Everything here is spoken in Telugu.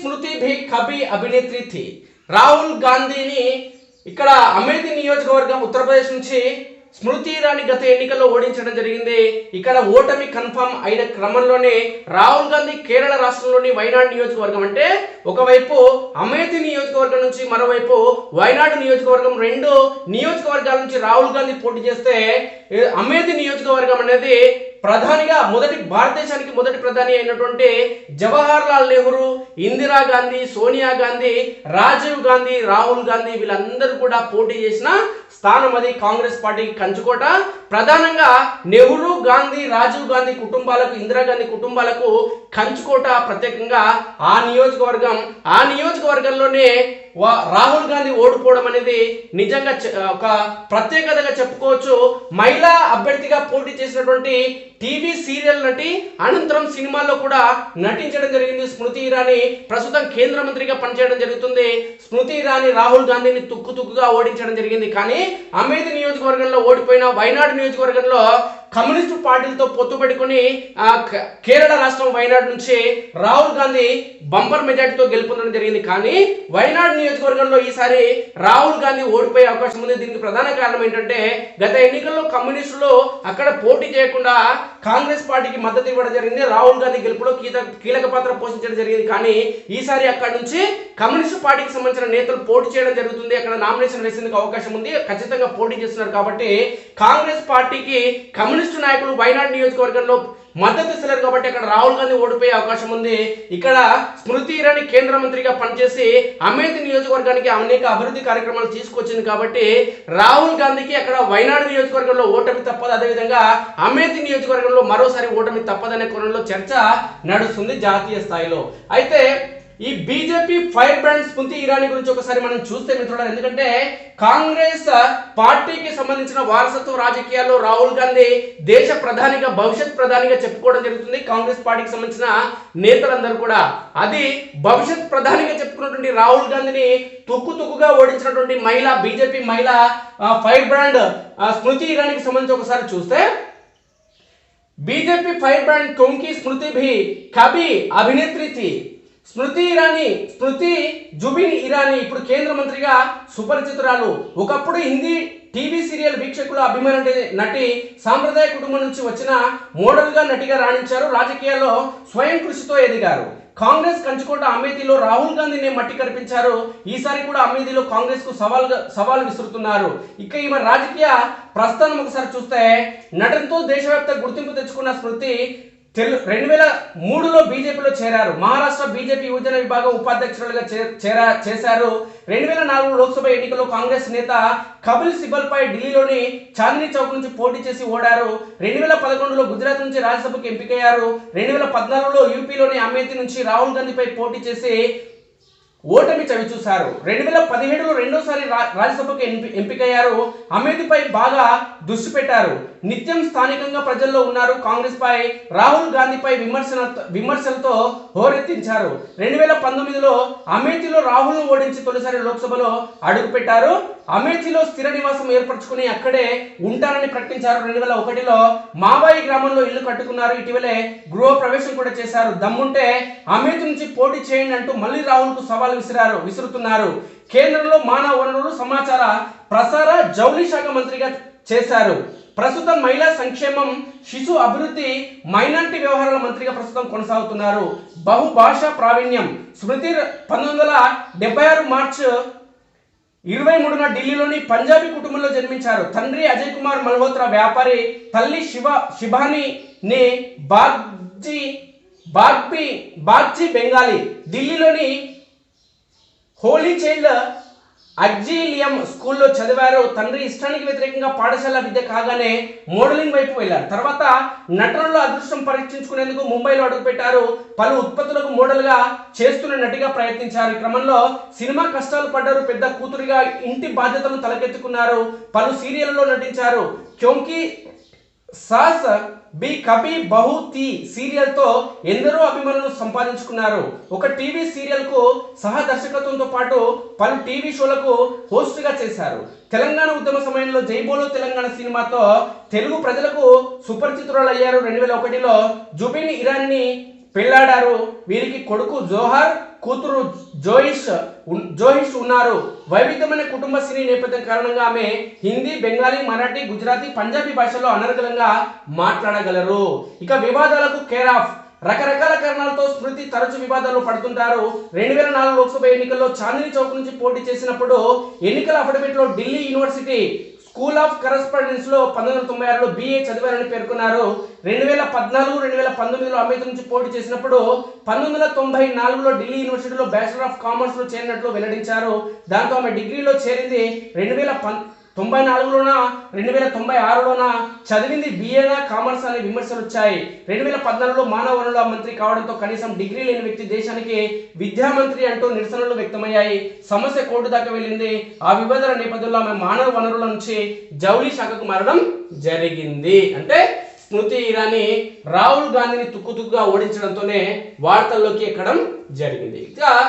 స్మృతి కబి అభినేత్రి థి రాహుల్ గాంధీని ఇక్కడ అమేథీ నియోజకవర్గం ఉత్తరప్రదేశ్ నుంచి స్మృతి ఇరానీ గత ఎన్నికల్లో ఓడించడం జరిగింది. ఇక్కడ ఓటమి కన్ఫర్మ్ అయిన క్రమంలోనే రాహుల్ గాంధీ కేరళ రాష్ట్రంలోని వైనాడు నియోజకవర్గం అంటే ఒకవైపు అమేథీ నియోజకవర్గం నుంచి మరోవైపు వైనాడు నియోజకవర్గం రెండు నియోజకవర్గాల నుంచి రాహుల్ గాంధీ పోటీ చేస్తే ఏ, నియోజకవర్గం అనేది ప్రధానిగా మొదటి భారతదేశానికి మొదటి ప్రధాని అయినటువంటి జవహర్ లాల్ నెహ్రూ ఇందిరా గాంధీ సోనియా గాంధీ రాజీవ్ గాంధీ రాహుల్ గాంధీ వీళ్ళందరూ కూడా పోటీ చేసిన స్థానం అది కాంగ్రెస్ పార్టీకి కంచుకోట. ప్రధానంగా నెహ్రూ గాంధీ రాజీవ్ గాంధీ కుటుంబాలకు ఇందిరాగాంధీ కుటుంబాలకు కంచుకోట ప్రత్యేకంగా ఆ నియోజకవర్గం ఆ నియోజకవర్గంలోనే రాహుల్ గాంధీ ఓడిపోవడం అనేది నిజంగా ఒక ప్రత్యేకతగా చెప్పుకోవచ్చు. మహిళా అభ్యర్థిగా పోటీ చేసినటువంటి టీవీ సీరియల్ నటి అనంతరం సినిమాల్లో కూడా నటించడం జరిగింది స్మృతి ఇరానీ. ప్రస్తుతం కేంద్ర మంత్రిగా పనిచేయడం జరుగుతుంది. స్మృతి ఇరానీ రాహుల్ గాంధీని తుక్కు తుక్కుగా ఓడించడం జరిగింది. కానీ అమేధి నియోజకవర్గంలో ఓడిపోయిన వైనాడు నియోజకవర్గంలో కమ్యూనిస్టు పార్టీలతో పొత్తు పెట్టుకుని ఆ, కేరళ రాష్ట్రం వైనాడు నుంచి రాహుల్ గాంధీ బంపర్ మెజార్టీతో గెలుపొందడం జరిగింది. కానీ వైనాడు నియోజకవర్గంలో ఈసారి రాహుల్ గాంధీ ఓడిపోయే అవకాశం ఉంది. దీనికి ప్రధాన కారణం ఏంటంటే గత ఎన్నికల్లో కమ్యూనిస్టులు అక్కడ పోటీ చేయకుండా కాంగ్రెస్ పార్టీకి మద్దతు ఇవ్వడం జరిగింది. రాహుల్ గాంధీ గెలుపులో కీలక కీలక పాత్ర పోషించడం జరిగింది. కానీ ఈసారి అక్కడ నుంచి కమ్యూనిస్ట్ పార్టీకి సంబంధించిన నేతలు పోటీ చేయడం జరుగుతుంది. అక్కడ నామినేషన్ వేసేందుకు అవకాశం ఉంది. ఖచ్చితంగా పోటీ చేస్తున్నారు కాబట్టి కాంగ్రెస్ పార్టీకి కమ్యూనిస్ట్ నాయకులు వైనాడు నియోజకవర్గంలో మద్దతు ఇస్తలేరు కాబట్టి అక్కడ రాహుల్ గాంధీ ఓడిపోయే అవకాశం ఉంది. ఇక్కడ స్మృతి ఇరానీ కేంద్ర మంత్రిగా పనిచేసి అమేథీ నియోజకవర్గానికి అనేక అభివృద్ధి కార్యక్రమాలు తీసుకొచ్చింది కాబట్టి రాహుల్ గాంధీకి అక్కడ వైనాడు నియోజకవర్గంలో ఓటమి తప్పదు. అదేవిధంగా అమేథీ నియోజకవర్గంలో మరోసారి ఓటమి తప్పదనే కోణంలో చర్చ నడుస్తుంది జాతీయ స్థాయిలో. అయితే ఈ BJP fire brand Smriti Irani గురించి ఒకసారి మనం చూస్తే మిత్రుడు ఎందుకంటే కాంగ్రెస్ పార్టీకి సంబంధించిన వారసత్వ రాజకీయాల్లో రాహుల్ గాంధీ దేశ ప్రధానిగా భవిష్యత్ ప్రధానిగా చెప్పుకోవడం జరుగుతుంది. కాంగ్రెస్ పార్టీకి సంబంధించిన నేతలందరూ కూడా అది భవిష్యత్ ప్రధానిగా చెప్పుకున్నటువంటి రాహుల్ గాంధీని తుక్కు తుక్కుగా ఓడించినటువంటి మహిళ బీజేపీ మహిళ ఫైర్ బ్రాండ్ స్మృతి ఇరానీకి సంబంధించి ఒకసారి చూస్తే బీజేపీ ఫైర్ బ్రాండ్ కొంకి స్మృతి భీ కవి అభినేత్రి స్మృతి ఇరానీ స్మృతి జుబిన్ ఇరానీ ఇప్పుడు కేంద్ర మంత్రిగా సుపరిచితురాలు. ఒకప్పుడు హిందీ టీవీ సీరియల్ వీక్షకుల అభిమాన నటి సాంప్రదాయ కుటుంబం నుంచి వచ్చిన మోడల్గా నటిగా రాణించారు. రాజకీయాల్లో స్వయం కృషితో ఎదిగారు. కాంగ్రెస్ కంచుకోట అమేథీలో రాహుల్ గాంధీని మట్టి కనిపించారు ఈసారి కూడా అమేథీలో కాంగ్రెస్కు సవాల్ సవాల్ విసురుతున్నారు. ఇక ఈమె రాజకీయ ప్రస్థానం ఒకసారి చూస్తే నటనతో దేశవ్యాప్త గుర్తింపు తెచ్చుకున్న స్మృతి తెలు రెండు వేల మూడులో బీజేపీలో చేరారు. మహారాష్ట్ర బీజేపీ యువజన విభాగం ఉపాధ్యక్షులుగా చే- చేరా చేశారు. రెండు వేల నాలుగు లోక్సభ ఎన్నికల్లో కాంగ్రెస్ నేత కపిల్ సిబల్ పై ఢిల్లీలోని చాందినీ చౌక్ నుంచి పోటీ చేసి ఓడారు. రెండు వేల పదకొండులో గుజరాత్ నుంచి రాజ్యసభకు ఎంపికయ్యారు. రెండు వేల పద్నాలుగులో యూపీలోని అమేథీ నుంచి రాహుల్ గాంధీపై పోటీ చేసి ఓటమి చవి చూశారు. రెండు వేల పదిహేడులో రెండోసారి రా- రాజ్యసభకు ఎంపి- ఎంపికయ్యారు. అమేథీపై బాగా దృష్టి పెట్టారు. నిత్యం స్థానికంగా ప్రజల్లో ఉన్నారు. కాంగ్రెస్ పై రాహుల్ గాంధీపై విమర్శన విమర్శలతో హోరెత్తించారు. రెండు వేల పంతొమ్మిదిలో అమేథీలో రాహుల్ను ఓడించి తొలిసారి లోక్సభలో అడుగుపెట్టారు. అమేథీలో స్థిర నివాసం ఏర్పరచుకుని అక్కడే ఉంటారని ప్రకటించారు. రెండు వేల ఒకటిలో మావాయి గ్రామంలో ఇల్లు కట్టుకున్నారు. ఇటీవలే గృహ ప్రవేశం కూడా చేశారు. దమ్ముంటే అమేథీ నుంచి పోటీ చేయండి అంటూ మళ్ళీ రాహుల్కు సవాల్ విసిరారు విసురుతున్నారు. కేంద్రంలో మానవ వనరులు సమాచార ప్రసార జౌళి శాఖ మంత్రిగా చేశారు. ప్రస్తుతం మహిళా సంక్షేమం శిశు అభివృద్ధి మైనారిటీ వ్యవహారాల మంత్రిగా ప్రస్తుతం కొనసాగుతున్నారు. బహుభాషా ప్రావీణ్యం స్మృతి పంతొమ్మిది వందల డెబ్బై ఆరు మార్చ్ ఇరవై మూడున ఢిల్లీలోని పంజాబీ కుటుంబంలో జన్మించారు. తండ్రి అజయ్ కుమార్ మల్హోత్రా వ్యాపారి తల్లి శివ శిభానిని బాగ్జీ బాగ్బీ బాగ్జీ బెంగాలీ. ఢిల్లీలోని హోలీ చైల్డ్ అజ్జీలియం స్కూల్లో చదివారు. తండ్రి ఇష్టానికి వ్యతిరేకంగా పాఠశాల విద్య కాగానే మోడలింగ్ వైపు వెళ్ళారు. తర్వాత నటనలో అదృష్టం పరీక్షించుకునేందుకు ముంబైలో అడుగుపెట్టారు. పలు ఉత్పత్తులకు మోడల్గా చేస్తున్న నటిగా ప్రయత్నించారు. ఈ క్రమంలో సినిమా కష్టాలు పడ్డారు. పెద్ద కూతురిగా ఇంటి బాధ్యతలను తలకెత్తుకున్నారు. పలు సీరియళ్ళలో నటించారు. క్యోంకి సాస్ బి కబీ బహు తి సీరియల్తో ఎందరో అభిమానులు సంపాదించుకున్నారు. ఒక టీవీ సీరియల్కు సహ దర్శకత్వంతో పాటు పలు టీవీ షోలకు హోస్ట్గా చేశారు. తెలంగాణ ఉద్యమ సమయంలో జైబోలో తెలంగాణ సినిమాతో తెలుగు ప్రజలకు సుపరిచితురాలయ్యారు. రెండు వేల ఒకటిలో జుబిన్ ఇరాన్ని పెళ్ళాడారు వీరికి కొడుకు జోహర్ కూతురు జోయిష్ జోహిష్ జోయిష్ ఉన్నారు. వైవిధ్యమైన కుటుంబ సినీ నేపథ్యం కారణంగా ఆమె హిందీ బెంగాలీ మరాఠీ గుజరాతీ పంజాబీ భాషలో అనర్గళంగా మాట్లాడగలరు. ఇక వివాదాలకు కేర్ ఆఫ్. రకరకాల కారణాలతో స్మృతి తరచు వివాదాలు పడుతుంటారు. రెండు వేల నాలుగు లోక్సభ ఎన్నికల్లో చాందిని చౌక్ నుంచి పోటీ చేసినప్పుడు ఎన్నికల అఫిడవిట్లో ఢిల్లీ యూనివర్సిటీ స్కూల్ ఆఫ్ కరస్పాండెన్స్లో పంతొమ్మిది వందల తొంభై ఆరులో బీఏ చదివారని పేర్కొన్నారు. రెండు వేల పద్నాలుగు రెండు వేల పంతొమ్మిదిలో అంబేద్కర్ నుంచి పోటీ చేసినప్పుడు పంతొమ్మిది వందల తొంభై నాలుగులో ఢిల్లీ యూనివర్సిటీలో బ్యాచిలర్ ఆఫ్ కామర్స్లో చేరినట్లు వెల్లడించారు. దాంతో ఆమె డిగ్రీలో చేరింది. రెండు వేల తొంభై నాలుగులోన? రెండు వేల తొంభై ఆరులోన? చదివింది బిఏనా కామర్స్ అనే విమర్శలు వచ్చాయి. రెండు వేల పద్నాలుగులో మానవ వనరుల మంత్రి కావడంతో కనీసం డిగ్రీ లేని వ్యక్తి దేశానికి విద్యా మంత్రి అంటూ నిరసనలు వ్యక్తమయ్యాయి. సమస్య కోర్టు దాకా వెళ్ళింది. ఆ విభజన నేపథ్యంలో ఆమె మానవ వనరుల నుంచి జౌలి శాఖకు మారడం జరిగింది. అంటే స్మృతి ఇరానీ రాహుల్ గాంధీని తుక్కుతుక్కుగా ఓడించడంతోనే వార్తల్లోకి ఎక్కడం జరిగింది. ఇక